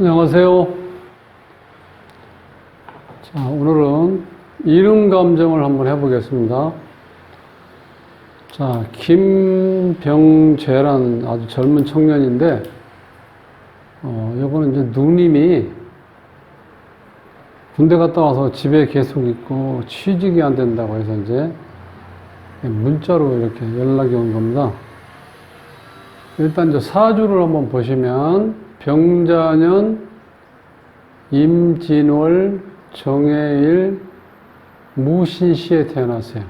안녕하세요. 자, 오늘은 이름 감정을 한번 해보겠습니다. 자, 김병재라는 아주 젊은 청년인데, 어, 요거는 이제 누님이 군대 갔다 와서 집에 계속 있고 취직이 안 된다고 해서 이제 문자로 이렇게 연락이 온 겁니다. 일단 저 사주를 한번 보시면 병자년 임진월 정해일 무신시에 태어났어요.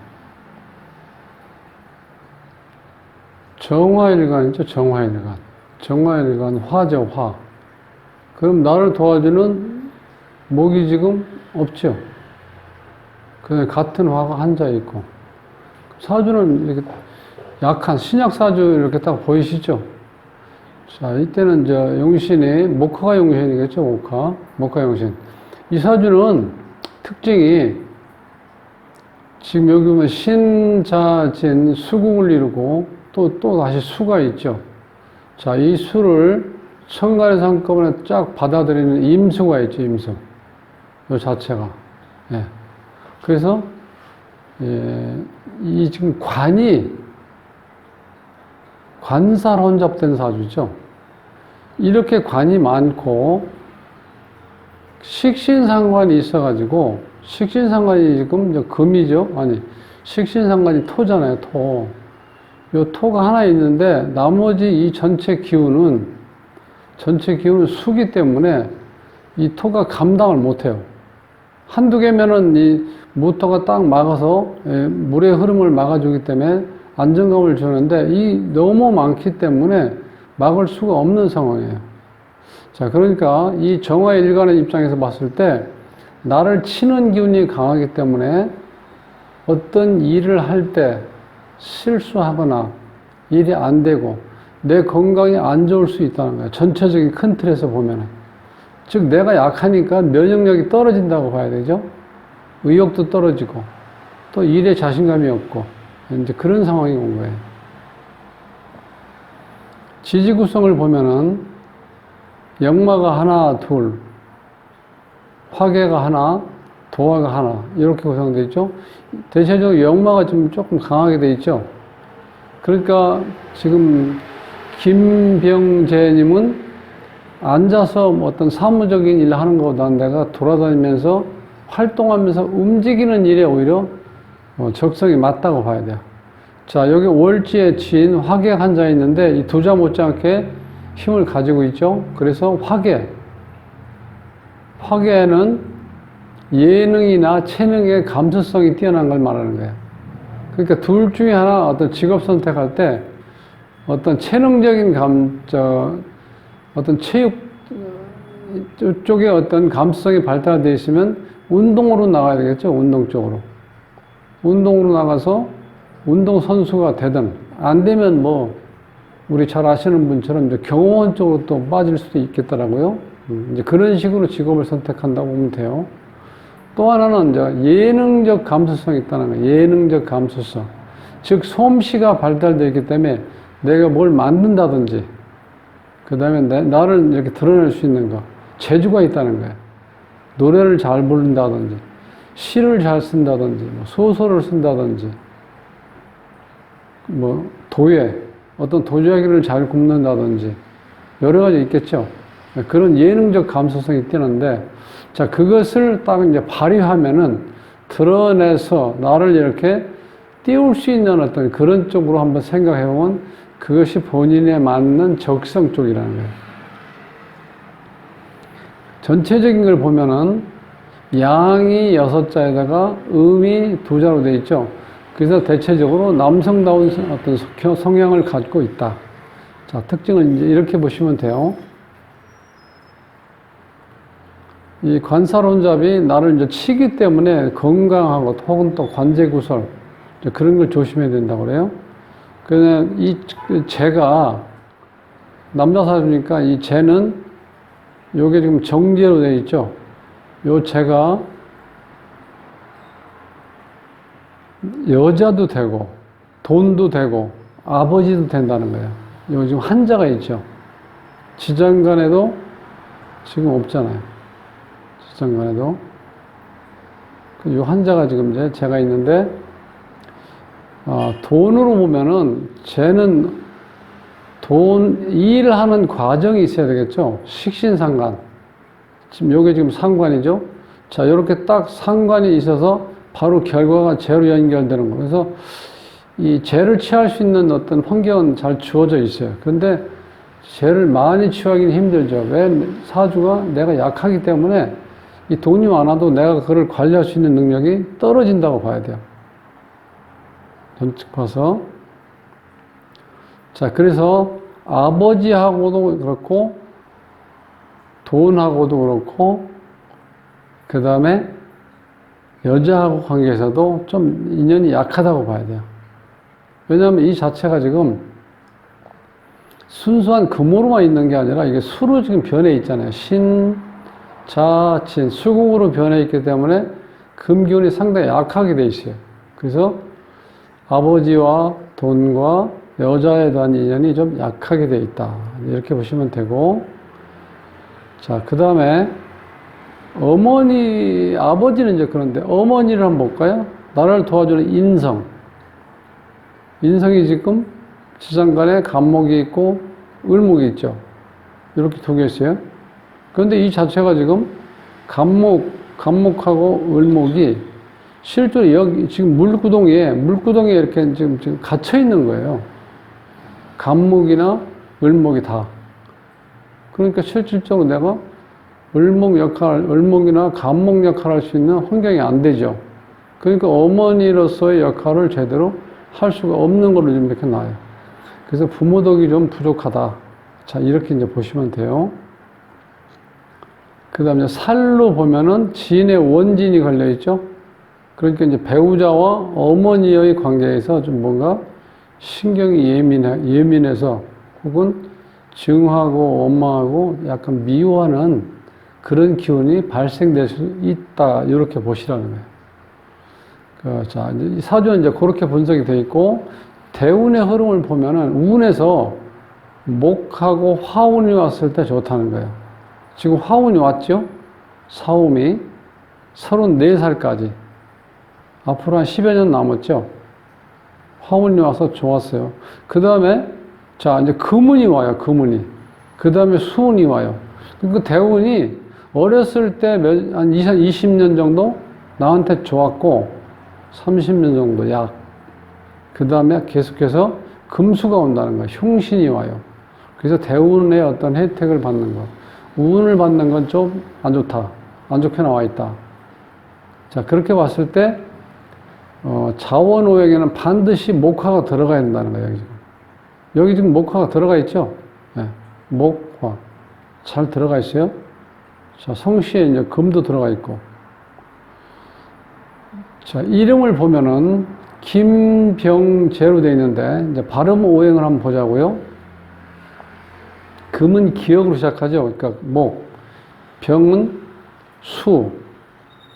정화일간이죠, 정화일간. 정화일간 화죠, 화. 그럼 나를 도와주는 목이 지금 없죠. 그 같은 화가 한자 있고. 사주는 이렇게 약한 신약 사주 이렇게 딱 보이시죠? 자, 이때는 저 용신이 목화가 용신이겠죠, 목화. 목화 용신. 이 사주는 특징이 지금 여기 보면 신자진 수국을 이루고 또, 또 다시 수가 있죠. 자, 이 수를 천간의 상권에 쫙 받아들이는 임수가 있죠, 임수. 요 자체가. 예. 그래서, 예, 이 지금 관이 관살 혼잡된 사주죠. 이렇게 관이 많고 식신상관이 있어가지고 식신상관이 지금 금이죠. 아니 식신상관이 토잖아요. 토. 요 토가 하나 있는데 나머지 이 전체 기운은 전체 기운은 수기 때문에 이 토가 감당을 못해요. 한두 개면은 이 모터가 딱 막아서 예, 물의 흐름을 막아주기 때문에 안정감을 주는데 이 너무 많기 때문에 막을 수가 없는 상황이에요. 자, 그러니까 이 정화 일간의 입장에서 봤을 때 나를 치는 기운이 강하기 때문에 어떤 일을 할 때 실수하거나 일이 안 되고 내 건강이 안 좋을 수 있다는 거예요. 전체적인 큰 틀에서 보면은. 즉, 내가 약하니까 면역력이 떨어진다고 봐야 되죠. 의욕도 떨어지고 또 일에 자신감이 없고 이제 그런 상황이 온 거예요. 지지 구성을 보면은 역마가 하나, 둘, 화계가 하나, 도화가 하나 이렇게 구성되어 있죠. 대체적으로 역마가 좀 조금 강하게 되어 있죠. 그러니까 지금 김병재님은 앉아서 뭐 어떤 사무적인 일을 하는 것보다 내가 돌아다니면서 활동하면서 움직이는 일에 오히려 어, 적성이 맞다고 봐야 돼요. 자, 여기 월지에 진 화계 한자 있는데 이 두자 못지않게 힘을 가지고 있죠. 그래서 화계. 화계는 예능이나 체능의 감수성이 뛰어난 걸 말하는 거예요. 그러니까 둘 중에 하나 어떤 직업 선택할 때 어떤 체능적인 감, 저, 어떤 체육 쪽에 어떤 감수성이 발달되어 있으면 운동으로 나가야 되겠죠. 운동 쪽으로. 운동으로 나가서 운동 선수가 되든 안 되면 뭐 우리 잘 아시는 분처럼 이제 경호원 쪽으로 또 빠질 수도 있겠더라고요. 음, 이제 그런 식으로 직업을 선택한다고 보면 돼요. 또 하나는 이제 예능적 감수성이 있다는 거예요. 예능적 감수성. 즉 솜씨가 발달되어 있기 때문에 내가 뭘 만든다든지 그 다음에 나를 이렇게 드러낼 수 있는 거 재주가 있다는 거예요. 노래를 잘 부른다든지 시를 잘 쓴다든지 뭐 소설을 쓴다든지 뭐 도예 어떤 도자기를 잘 굽는다든지 여러 가지 있겠죠. 그런 예능적 감수성이 뛰는데 자 그것을 딱 이제 발휘하면은 드러내서 나를 이렇게 띄울 수 있는 어떤 그런 쪽으로 한번 생각해 보면 그것이 본인에 맞는 적성 쪽이라는 거예요. 전체적인 걸 보면은 양이 여섯 자에다가 음이 두 자로 되어 있죠. 그래서 대체적으로 남성다운 어떤 성향을 갖고 있다. 자, 특징을 이제 이렇게 보시면 돼요. 이 관살혼잡이 나를 이제 치기 때문에 건강하고 혹은 또 관제구설 그런 걸 조심해야 된다고 그래요. 그냥 이 재가 남자 사주니까 이 재는 요게 지금 정제로 되어 있죠. 요 재가 여자도 되고 돈도 되고 아버지도 된다는 거예요. 요 지금 한자가 있죠. 지장간에도 지금 없잖아요. 지장간에도. 그요 한자가 지금 이제 제가 있는데, 어, 돈으로 보면은, 쟤는 돈, 일을 하는 과정이 있어야 되겠죠? 식신상관. 지금 요게 지금 상관이죠? 자, 이렇게 딱 상관이 있어서 바로 결과가 죄로 연결되는 거예요. 그래서 이 죄를 취할 수 있는 어떤 환경은 잘 주어져 있어요. 그런데 죄를 많이 취하기는 힘들죠. 왜 사주가 내가 약하기 때문에 이 돈이 많아도 내가 그걸 관리할 수 있는 능력이 떨어진다고 봐야 돼요. 전측 봐서. 자, 그래서 아버지하고도 그렇고, 돈하고도 그렇고, 그 다음에 여자하고 관계에서도 좀 인연이 약하다고 봐야 돼요. 왜냐하면 이 자체가 지금 순수한 금으로만 있는 게 아니라 이게 수로 지금 변해 있잖아요. 신, 자, 진, 수국으로 변해 있기 때문에 금기운이 상당히 약하게 돼 있어요. 그래서 아버지와 돈과 여자에 대한 인연이 좀 약하게 돼 있다. 이렇게 보시면 되고. 자, 그 다음에 어머니, 아버지는 이제 그런데 어머니를 한번 볼까요? 나를 도와주는 인성. 인성이 지금 지장간에 간목이 있고 을목이 있죠. 이렇게 두 개 있어요. 그런데 이 자체가 지금 간목, 간목하고 을목이 실제로 여기 지금 물구덩이에, 물구덩이에 이렇게 지금, 지금 갇혀 있는 거예요. 간목이나 을목이 다. 그러니까 실질적으로 내가 을목 역할, 을목이나 간목 역할을 할수 있는 환경이 안 되죠. 그러니까 어머니로서의 역할을 제대로 할 수가 없는 걸로 지금 이렇게 나와요. 그래서 부모 덕이 좀 부족하다. 자, 이렇게 이제 보시면 돼요. 그 다음에 살로 보면은 지인의 원진이 걸려있죠. 그러니까 이제 배우자와 어머니의 관계에서 좀 뭔가 신경이 예민해, 예민해서 혹은 증하고 원망하고 약간 미워하는 그런 기운이 발생될 수 있다. 이렇게 보시라는 거예요. 그, 자, 이제 이 사주는 이제 그렇게 분석이 되어 있고, 대운의 흐름을 보면은 운에서 목하고 화운이 왔을 때 좋다는 거예요. 지금 화운이 왔죠? 사움이 34살까지. 앞으로 한 10여 년 남았죠? 화운이 와서 좋았어요. 그 다음에, 자, 이제 금운이 와요, 금운이. 그 다음에 수운이 와요. 그 대운이 어렸을 때 몇, 한 20, 년 정도 나한테 좋았고, 30년 정도 약. 그 다음에 계속해서 금수가 온다는 거예요. 흉신이 와요. 그래서 대운의 어떤 혜택을 받는 거. 운을 받는 건 좀 안 좋다. 안 좋게 나와 있다. 자, 그렇게 봤을 때, 어, 자원오행에는 반드시 목화가 들어가야 된다는 거예요, 여기 지금. 목화가 들어가 있죠? 네. 목화. 잘 들어가 있어요? 자, 성씨에 이제 금도 들어가 있고. 자, 이름을 보면은 김병재로 되어 있는데, 이제 발음 오행을 한번 보자고요. 금은 기억으로 시작하죠. 그러니까 목, 병은 수,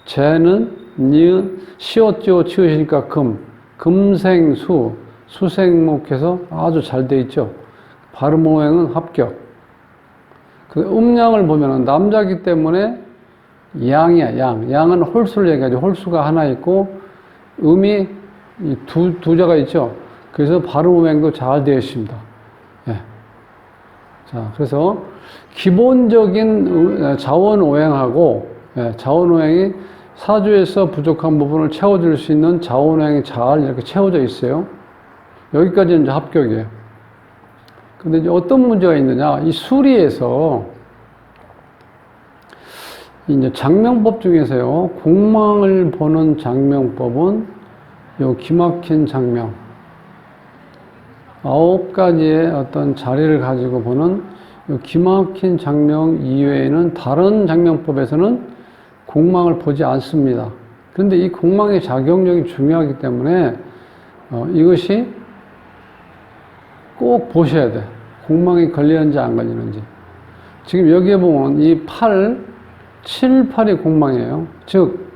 재는 니은, 시옷지오 치우시니까 금, 금생수, 수생목해서 아주 잘 돼 있죠. 발음 오행은 합격. 그 음양을 보면은 남자기 때문에 양이야, 양. 양은 홀수를 얘기하죠. 홀수가 하나 있고, 음이 두, 두 자가 있죠. 그래서 발음 오행도 잘 되어 있습니다. 예. 자, 그래서 기본적인 자원 오행하고, 예, 자원 오행이 사주에서 부족한 부분을 채워줄 수 있는 자원 오행이 잘 이렇게 채워져 있어요. 여기까지는 이제 합격이에요. 근데 이제 어떤 문제가 있느냐. 이 수리에서 이제 장명법 중에서요, 공망을 보는 장명법은 요 기막힌 장명. 아홉 가지의 어떤 자리를 가지고 보는 요 기막힌 장명 이외에는 다른 장명법에서는 공망을 보지 않습니다. 그런데 이 공망의 작용력이 중요하기 때문에 어, 이것이 꼭 보셔야 돼. 공망이 걸리는지 안 걸리는지. 지금 여기에 보면 이 8, 7, 8이 공망이에요. 즉,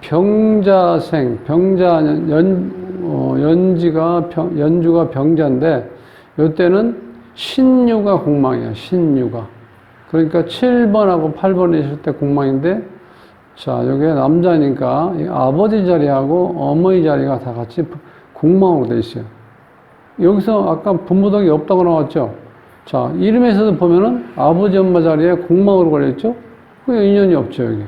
병자생, 병자, 연, 어, 연지가, 병, 연주가 병자인데, 이때는 신유가 공망이에요. 신유가. 그러니까 7번하고 8번에 있을 때 공망인데, 자, 여기에 남자니까 이 아버지 자리하고 어머니 자리가 다 같이 공망으로 돼 있어요. 여기서 아까 분무덕이 없다고 나왔죠? 자, 이름에서도 보면은 아버지 엄마 자리에 공망으로 걸려있죠? 그 인연이 없죠, 여기.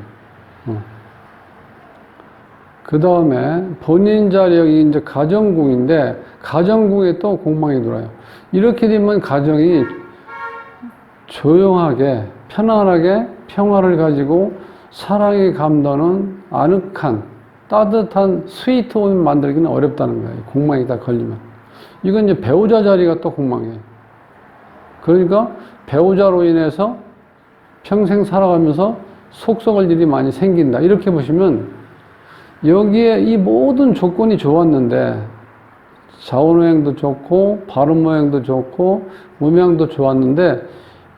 그 다음에 본인 자력이 이제 가정궁인데, 가정궁에 또 공망이 들어요. 이렇게 되면 가정이 조용하게, 편안하게 평화를 가지고 사랑이 감도는 아늑한, 따뜻한 스위트홈 만들기는 어렵다는 거예요. 공망이 다 걸리면. 이건 이제 배우자 자리가 또 공망이에요. 그러니까 배우자로 인해서 평생 살아가면서 속 썩을 일이 많이 생긴다. 이렇게 보시면 여기에 이 모든 조건이 좋았는데 자원호행도 좋고 발음모행도 좋고 음양도 좋았는데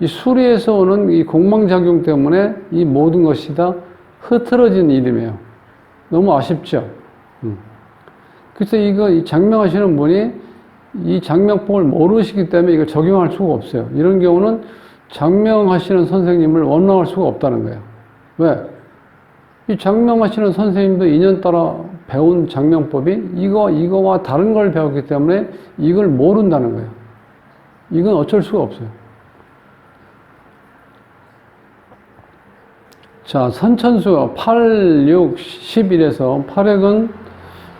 이 수리에서 오는 이 공망작용 때문에 이 모든 것이 다 흐트러진 이름이에요. 너무 아쉽죠? 음. 그래서 이거 이 장명하시는 분이 이 장명법을 모르시기 때문에 이걸 적용할 수가 없어요. 이런 경우는 장명하시는 선생님을 원망할 수가 없다는 거예요. 왜? 이 장명하시는 선생님도 2년 따라 배운 장명법이 이거, 이거와 다른 걸 배웠기 때문에 이걸 모른다는 거예요. 이건 어쩔 수가 없어요. 자, 선천수 8, 6, 11에서 8액은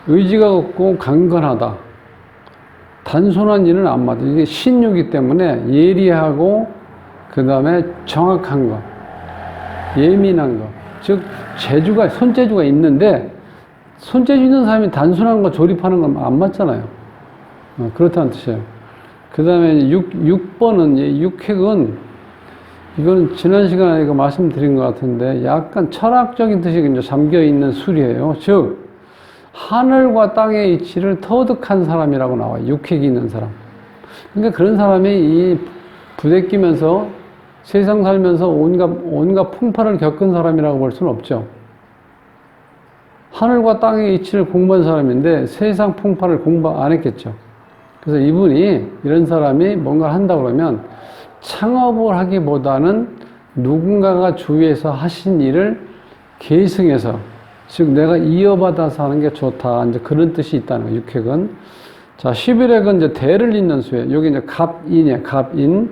의지가 없고 강건하다. 단순한 일은 안 맞아. 이게 신유기 때문에 예리하고, 그 다음에 정확한 거, 예민한 거. 즉, 재주가, 손재주가 있는데, 손재주 있는 사람이 단순한 거 조립하는 건 안 맞잖아요. 어, 그렇다는 뜻이에요. 그 다음에 6, 6번은, 6핵은, 이거는 지난 시간에 말씀드린 것 같은데, 약간 철학적인 뜻이 이제 잠겨 있는 술이에요. 즉, 하늘과 땅의 이치를 터득한 사람이라고 나와요. 육핵이 있는 사람. 그러니까 그런 사람이 이 부대끼면서 세상 살면서 온갖, 온갖 풍파를 겪은 사람이라고 볼 수는 없죠. 하늘과 땅의 이치를 공부한 사람인데 세상 풍파를 공부 안 했겠죠. 그래서 이분이 이런 사람이 뭔가 한다 그러면 창업을 하기보다는 누군가가 주위에서 하신 일을 계승해서 즉 내가 이어받아서 하는 게 좋다. 이제 그런 뜻이 있다는 거예요. 육획은. 자, 11핵은 이제 대를 잇는 수예요. 여기 이제 갑인이에요. 갑인.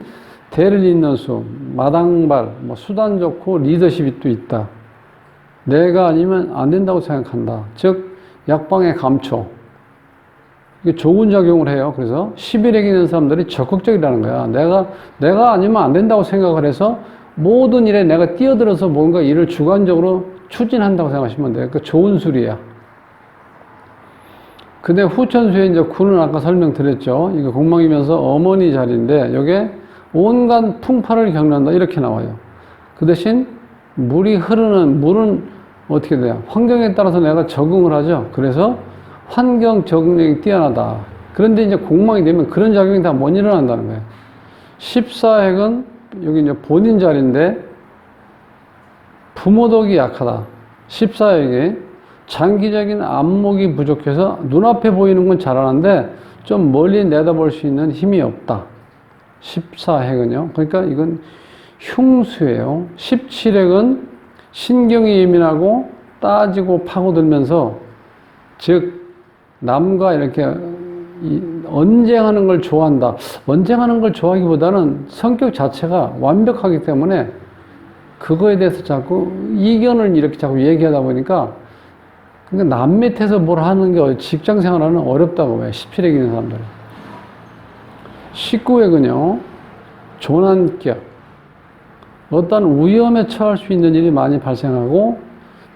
대를 잇는 수. 마당발, 뭐 수단 좋고 리더십이 또 있다. 내가 아니면 안 된다고 생각한다. 즉, 약방의 감초. 이게 좋은 작용을 해요. 그래서 11핵 있는 사람들이 적극적이라는 거야. 내가, 내가 아니면 안 된다고 생각을 해서 모든 일에 내가 뛰어들어서 뭔가 일을 주관적으로 추진한다고 생각하시면 돼요. 그 좋은 술이야. 근데 후천수에 이제 구는 아까 설명드렸죠. 이거 공망이면서 어머니 자리인데, 여기에 온갖 풍파를 겪는다. 이렇게 나와요. 그 대신 물이 흐르는, 물은 어떻게 돼요? 환경에 따라서 내가 적응을 하죠. 그래서 환경 적응력이 뛰어나다. 그런데 이제 공망이 되면 그런 작용이 다 못 일어난다는 거예요. 14핵은 여기 이제 본인 자리인데, 부모덕이 약하다. 14에게 장기적인 안목이 부족해서 눈앞에 보이는 건 잘하는데 좀 멀리 내다볼 수 있는 힘이 없다. 14핵은요. 그러니까 이건 흉수예요. 17핵은 신경이 예민하고 따지고 파고들면서 즉 남과 이렇게 언쟁하는 걸 좋아한다. 언쟁하는 걸 좋아하기보다는 성격 자체가 완벽하기 때문에 그거에 대해서 자꾸 이견을 이렇게 자꾸 얘기하다 보니까 그러니까 남 밑에서 뭘 하는 게 직장 생활하는 어렵다고 해. 17획 있는 사람들은. 19획은요, 조난격. 어떤 위험에 처할 수 있는 일이 많이 발생하고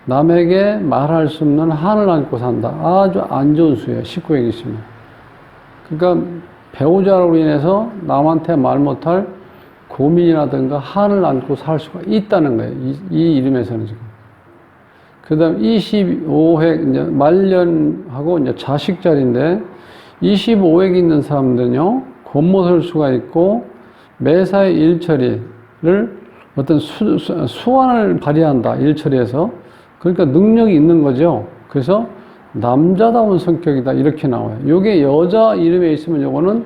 남에게 말할 수 없는 한을 안고 산다. 아주 안 좋은 수예요. 19획 있으면. 그러니까 배우자로 인해서 남한테 말 못할 고민이라든가 한을 안고 살 수가 있다는 거예요. 이, 이 이름에서는 지금. 그 다음 25획, 이제 말년하고 이제 자식 자리인데 25획 있는 사람들은요, 곤모설 수가 있고 매사의 일처리를 어떤 수, 수, 수완을 발휘한다. 일처리에서. 그러니까 능력이 있는 거죠. 그래서 남자다운 성격이다. 이렇게 나와요. 요게 여자 이름에 있으면 요거는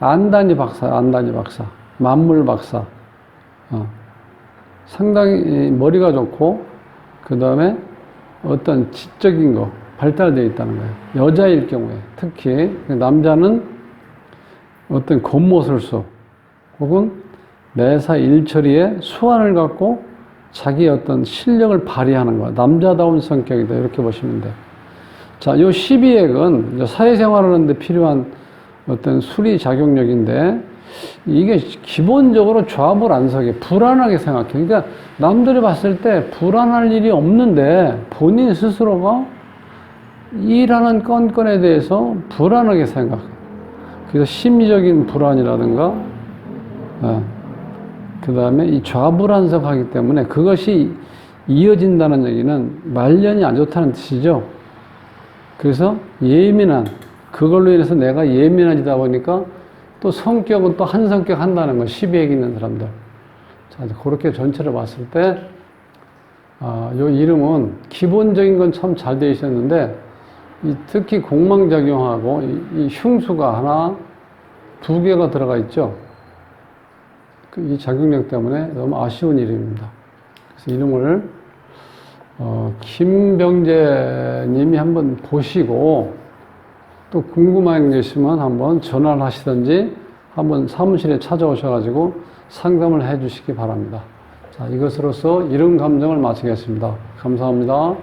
안단이 박사, 안단이 박사. 만물 박사. 어. 상당히 이 머리가 좋고, 그 다음에 어떤 지적인 거, 발달되어 있다는 거예요. 여자일 경우에, 특히, 남자는 어떤 겉모술수, 혹은 매사 일처리에 수완을 갖고 자기의 어떤 실력을 발휘하는 거야. 남자다운 성격이다. 이렇게 보시면 돼요. 자, 요 12액은 사회생활을 하는데 필요한 어떤 수리 작용력인데 이게 기본적으로 좌불 안석에 불안하게 생각해. 그러니까 남들이 봤을 때 불안할 일이 없는데 본인 스스로가 일하는 건건에 대해서 불안하게 생각해. 그래서 심리적인 불안이라든가, 그 다음에 이 좌불안석하기 때문에 그것이 이어진다는 얘기는 말년이 안 좋다는 뜻이죠. 그래서 예민한, 그걸로 인해서 내가 예민해지다 보니까 또 성격은 또 한 성격 한다는 거, 시비액 있는 사람들. 자, 그렇게 전체를 봤을 때, 아, 요 이름은 기본적인 건 참 잘 되어 있었는데, 이 특히 공망작용하고 이, 이 흉수가 하나, 두 개가 들어가 있죠. 그이 작용력 때문에 너무 아쉬운 이름입니다. 그래서 이름을 어, 김병재 님이 한번 보시고 또 궁금한 게 있으면 한번 전화를 하시든지 한번 사무실에 찾아오셔가지고 상담을 해 주시기 바랍니다. 자, 이것으로서 이름 감정을 마치겠습니다. 감사합니다.